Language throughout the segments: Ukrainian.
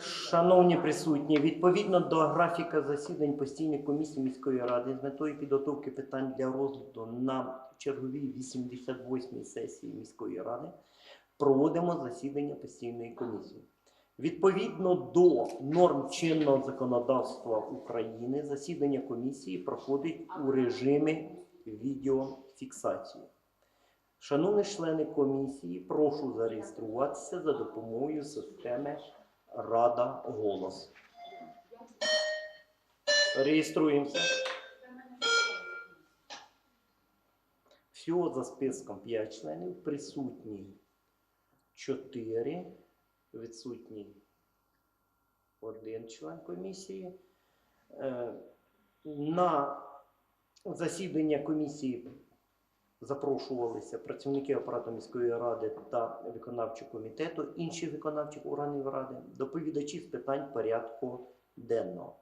Шановні присутні, відповідно до графіка засідань постійної комісії міської ради з метою підготовки питань для розгляду на черговій 88-й сесії міської ради проводимо засідання постійної комісії. Відповідно до норм чинного законодавства України, засідання комісії проходить у режимі відеофіксації. Шановні члени комісії, прошу зареєструватися за допомогою системи Рада голос. Реєструємося. Всього за списком 5 членів, присутні 4, відсутній один член комісії. Е, На засідання комісії запрошувалися працівники апарату міської ради та виконавчого комітету, інших виконавчих органів ради, доповідачі з питань порядку денного.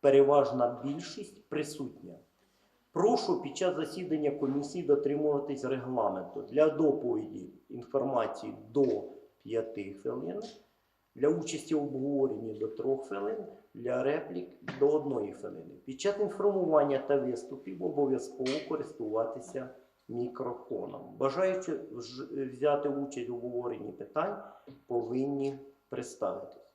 Переважна більшість присутня. Прошу під час засідання комісії дотримуватись регламенту для доповіді інформації до 5 хвилин, для участі в обговоренні до 3 хвилин, для реплік до 1 хвилини. Під час інформування та виступів обов'язково користуватися мікрофоном. Бажаючи взяти участь в обговоренні питань, повинні представитись.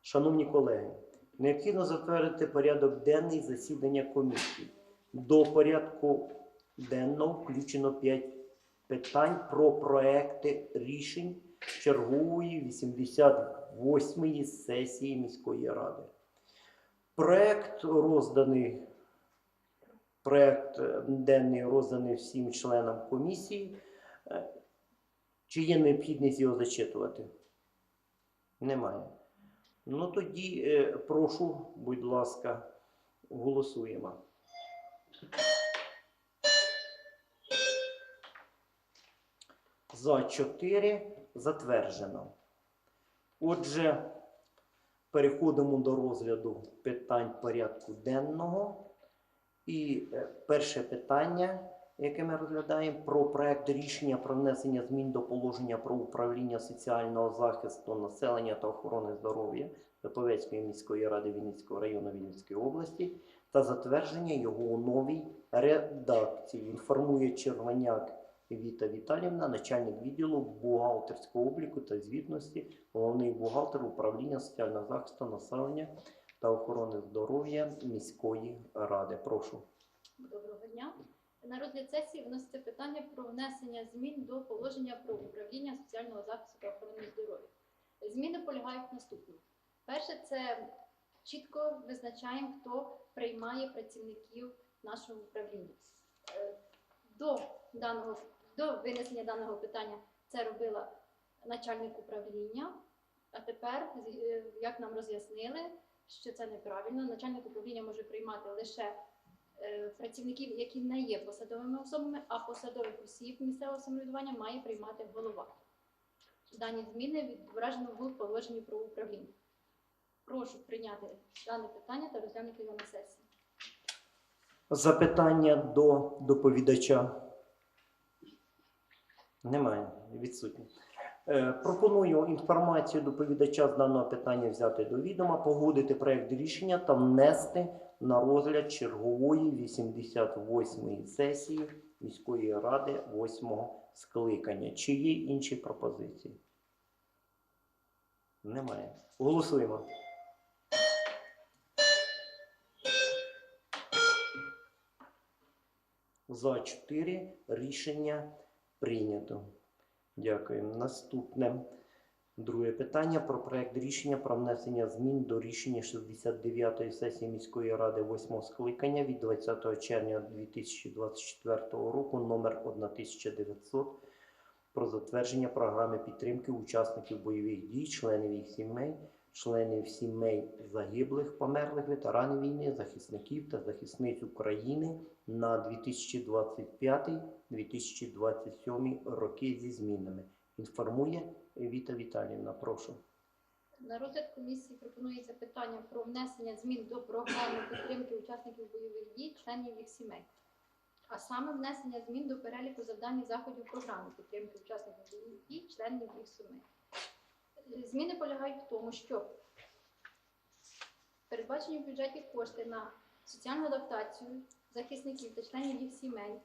Шановні колеги, необхідно затвердити порядок денний засідання комісії. До порядку денного включено 5 питань про проекти рішень чергової 88-ї сесії міської ради. Проект розданий Проект е, денний розданий всім членам комісії. Е, Чи є необхідність його зачитувати? Немає. Ну тоді е, прошу, будь ласка, голосуємо. За 4 затверджено. Отже, переходимо до розгляду питань порядку денного. І е, перше питання, яке ми розглядаємо, про проект рішення про внесення змін до положення про управління соціального захисту населення та охорони здоров'я Заповецької міської ради Вінницького району Вінницької області та затвердження його у новій редакції. Інформує Червоняк Віта Віталівна, начальник відділу бухгалтерського обліку та звітності, головний бухгалтер управління соціального захисту населення та охорони здоров'я міської ради. Прошу. Доброго дня. На розгляд сесії вноситься питання про внесення змін до положення про управління соціального захисту та охорони здоров'я. Зміни полягають в наступному. Перше, це чітко визначаємо, хто приймає працівників нашого управління. Е, До даного до винесення даного питання це робила начальник управління. А тепер, е, як нам роз'яснили, що це неправильно, начальник управління може приймати лише е, працівників, які не є посадовими особами, а посадових осіб місцевого самоврядування має приймати голова. Дані зміни відображено в положенні про управління. Прошу прийняти дане питання та розглянути його на сесії. Запитання до доповідача. Немає, відсутні. Е, Пропоную інформацію доповідача з даного питання взяти до відома, погодити проект рішення та внести на розгляд чергової 88-ї сесії міської ради 8-го скликання. Чи є інші пропозиції? Немає. Голосуємо. За 4 рішення прийнято. Дякую. Наступне друге питання про проект рішення про внесення змін до рішення 69-ї сесії міської ради 8 скликання від 20 червня 2024 року номер 1900 про затвердження програми підтримки учасників бойових дій, членів їх сімей, членів сімей загиблих, померлих ветеранів війни, захисників та захисниць України на 2025-2027 роки зі змінами. Інформує Віта Віталіївна. Прошу. На розгляд комісії пропонується питання про внесення змін до програми підтримки учасників бойових дій, членів їх сімей. а саме внесення змін до переліку завдань і заходів програми підтримки учасників бойових дій, членів їх сімей. Зміни полягають в тому, що передбачені в бюджеті кошти на соціальну адаптацію захисників та членів їх сімей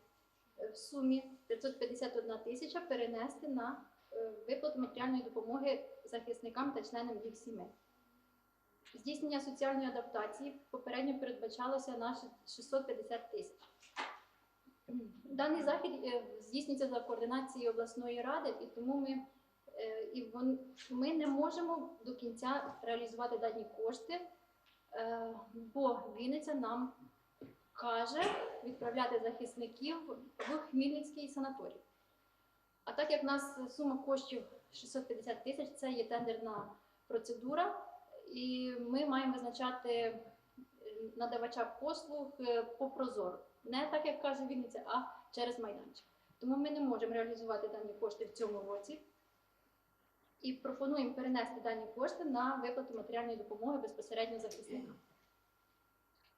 в сумі 551 тисяча перенести на е, виплату матеріальної допомоги захисникам та членам їх сімей. Здійснення соціальної адаптації попередньо передбачалося на 650 тисяч. Даний захід е, здійснюється за координацією обласної ради, і тому ми, і вон- ми не можемо до кінця реалізувати дані кошти, е, бо Вінниця нам каже відправляти захисників в Хмельницький санаторій. А так як в нас сума коштів 650 тисяч, це є тендерна процедура, і ми маємо визначати е, надавача послуг е, по прозоро. Не так, як каже Вінниця, а через майданчик. Тому ми не можемо реалізувати дані кошти в цьому році і пропонуємо перенести дані кошти на виплату матеріальної допомоги безпосередньо захисникам.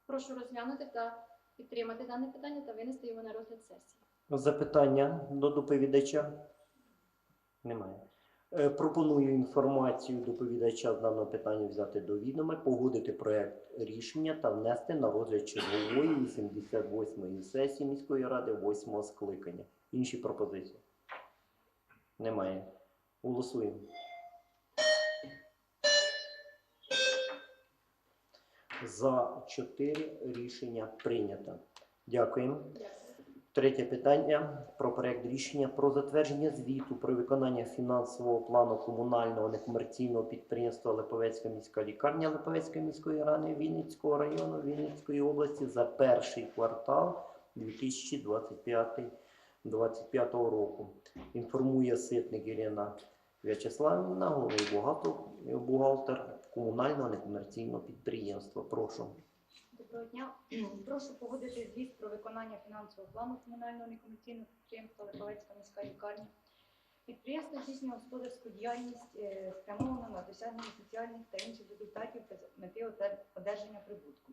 Прошу розглянути та підтримати дане питання та винести його на розгляд сесії. Запитання до доповідача? Немає. Е, Пропоную інформацію доповідача з даного питання взяти до відома, погодити проект рішення та внести на розгляд чергової 88-ї сесії міської ради 8 скликання. Інші пропозиції? Немає. Голосуємо. За 4 рішення прийнято. Дякуємо. Третє питання про проект рішення про затвердження звіту про виконання фінансового плану комунального некомерційного підприємства Липовецька міська лікарня Липовецької міської ради Вінницького району Вінницької області за перший квартал 2025 25 року. Інформує ситник Ірина В'ячеславівна, головний бухгалтер, бухгалтер комунального некомерційного підприємства. Прошу. Доброго дня. Прошу погодити звіт про виконання фінансового плану комунального некомерційного підприємства Липовецька міська лікарня. Підприємство здійснює господарську діяльність е, спрямовану на досягнення соціальних та інших результатів без мети одержання прибутку.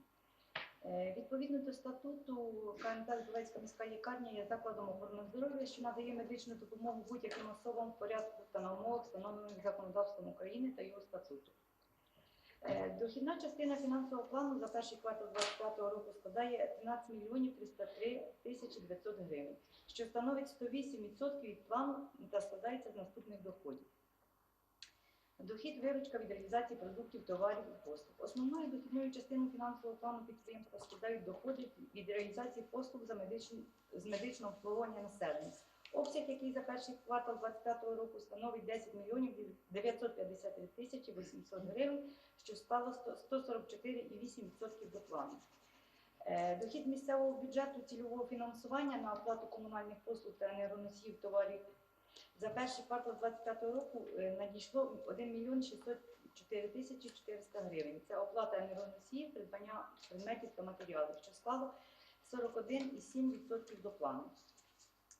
Е, Відповідно до статуту КНП Липовецька міська лікарня є закладом охорони здоров'я, що надає медичну допомогу будь-яким особам в порядку та на умовах, встановлених законодавством України та його статуту. Е, Дохідна частина фінансового плану за перший квартал 2025 року складає 13 мільйонів 303 тисячі 900 гривень, що становить 108% від плану та складається з наступних доходів. Дохід виручка від реалізації продуктів, товарів і послуг. Основною дохідною частиною фінансового плану підприємства складають доходи від реалізації послуг за медичн- з медичного обслуговування населення. Обсяг, який за перший квартал 2025 року становить 10 мільйонів 953 тисячі 800 гривень, що 100 144,8% до плану. Е, Дохід місцевого бюджету цільового фінансування на оплату комунальних послуг та енергоносіїв товарів за перший квартал 2025 року е, надійшло 1 мільйон 604 тисячі 400 гривень. Це оплата енергоносіїв, придбання предметів та матеріалів, що склало 41,7% до плану.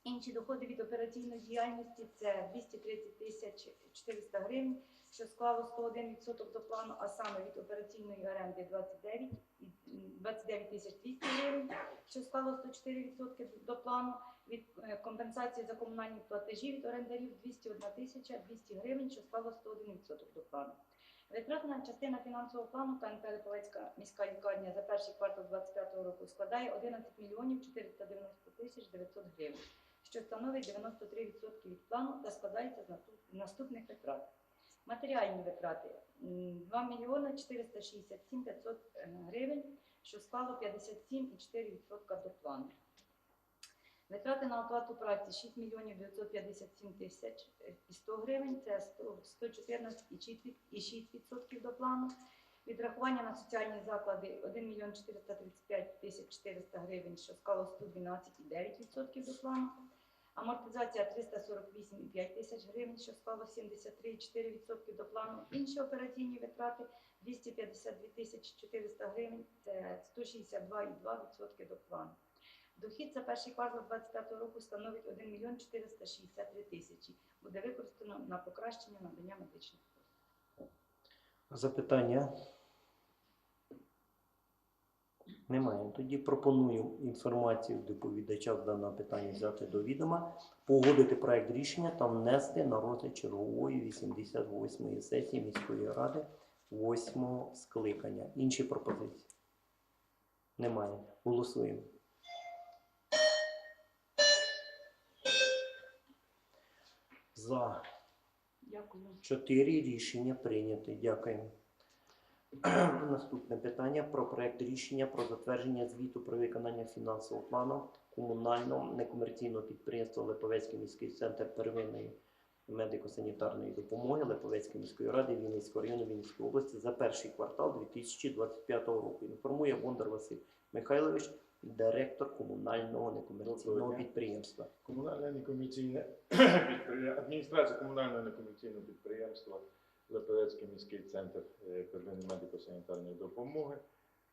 Інші доходи від операційної діяльності це 230 тисяч 400 гривень, що склало 101% до плану, а саме від операційної оренди 29 і 29 тисяч 200 гривень, що склало 104% до плану, від е, компенсації за комунальні платежі від орендарів 201 тисяча 200 гривень, що склало 101% до плану. Витратна частина фінансового плану КНП Липовецька міська лікарня за перший квартал 2025 року складає 11 мільйонів 490 тисяч 900 гривень, що становить 93% від плану та складається з наступних витрат. Матеріальні витрати 2 мільйони 467 500 е, гривень, що склало 57,4% до плану. Витрати на оплату праці 6 мільйонів 957 тисяч е, і 100 гривень, це 114,6% до плану. Відрахування на соціальні заклади 1 мільйон 435 тисяч 400 гривень, що склало 112,9% до плану. Амортизація 348,5 тисяч гривень, що склало 73,4% до плану. Інші операційні витрати 252 тисячі 400 гривень, це 162,2% до плану. Дохід за перший квартал 2025 року становить 1 мільйон 463 тисячі. Буде використано на покращення надання медичних послуг. Запитання? Немає. Тоді пропоную інформацію доповідача з даного питання взяти до відома, погодити проект рішення та внести на розгляд чергової 88-ї сесії міської ради 8 скликання. Інші пропозиції? Немає. Голосуємо. За Дякую. Чотири рішення прийняті. Дякую. Наступне питання про проект рішення про затвердження звіту про виконання фінансового плану комунального некомерційного підприємства Липовецький міський центр первинної медико-санітарної допомоги Липовецької міської ради Вінницького району Вінницької області за перший квартал 2025 року. Інформує Бондар Василь Михайлович, директор комунального некомерційного підприємства. Комунальне некомерційне адміністрація комунального некомерційного підприємства Липовецький міський центр первинної медико-санітарної допомоги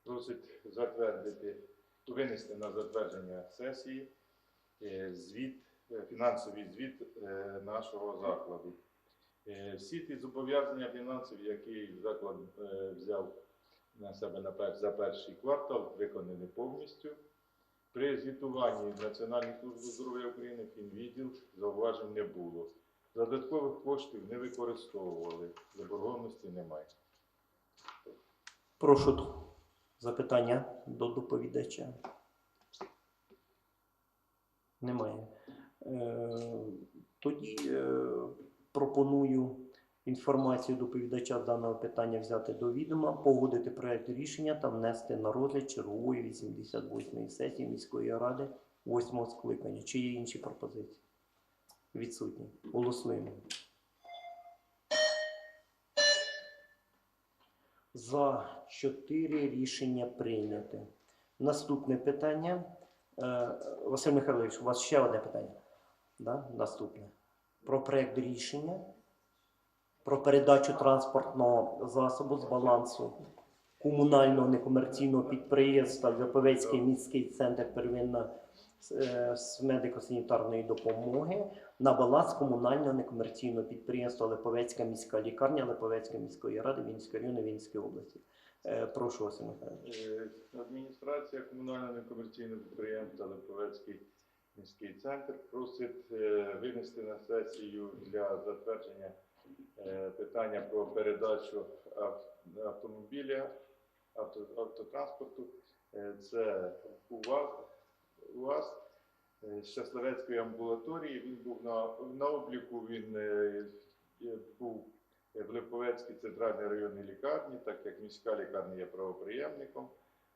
просить затвердити, винести на затвердження сесії е, звіт, е, фінансовий звіт е, нашого закладу. Всі ті зобов'язання фінансові, які заклад взяв на себе за перший квартал, виконані повністю. При звітуванні Національної служби здоров'я України фінвідділ зауважень не було. Додаткових коштів не використовували, заборгованості немає. Прошу запитання до доповідача. Немає. Е, Тоді е, пропоную інформацію доповідача даного питання взяти до відома, погодити проект рішення та внести на розгляд чергової 88-ї сесії міської ради 8 скликання. Чи є інші пропозиції? Відсутні. Голосуємо. За 4 рішення прийняте. Наступне питання. Е, Василь Михайлович, у вас ще одне питання. Да? Наступне. Про проект рішення про передачу транспортного засобу з балансу комунального некомерційного підприємства Льоповецький міський центр первинної е, з медико-санітарної допомоги на баланс комунального некомерційного підприємства Липовецька міська лікарня Липовецької міської ради Вінницького району Вінницької області. Е, Прошу Михайлович. Е, Адміністрація комунального некомерційного підприємства Липовецький міський центр просить е, винести на сесію для затвердження е, питання про передачу автомобіля, автотранспорту. Е, Це УАЗ, УАЗ е, Щасливецької амбулаторії. Він був на, на обліку, він е, е, був в Липовецькій центральній районній лікарні, так як міська лікарня є правоприємником.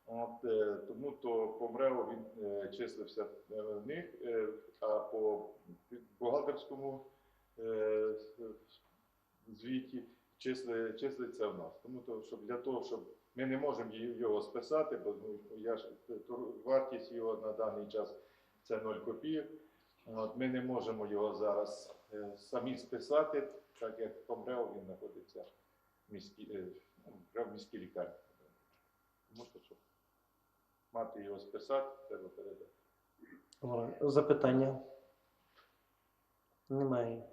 От, е, тому то по він е, числився е, в них, е, а по бухгалтерському е, звіті числи, числиться в нас. Тому то, щоб для того, щоб ми не можемо його списати, бо ну, я ж вартість його на даний час це 0 копійок. От, ми не можемо його зараз е, самі списати, так як по МРЕО він знаходиться в міській, е, в міській лікарні. Тому що щоб мати його списати, треба передати. Запитання? Немає.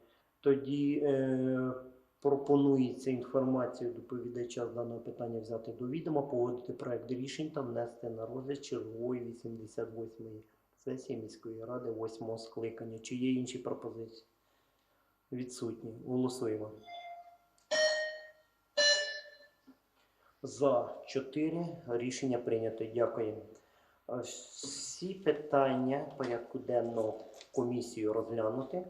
Тоді е, пропонується інформацію доповідача з даного питання взяти до відома, погодити проект рішень та внести на розгляд чергової 88-ї сесії міської ради 8 скликання. Чи є інші пропозиції? Відсутні. Голосуємо. За 4 рішення прийнято. Дякую. Всі питання порядку денного комісію розглянути.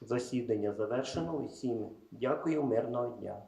Засідання завершено. Усім дякую, мирного дня.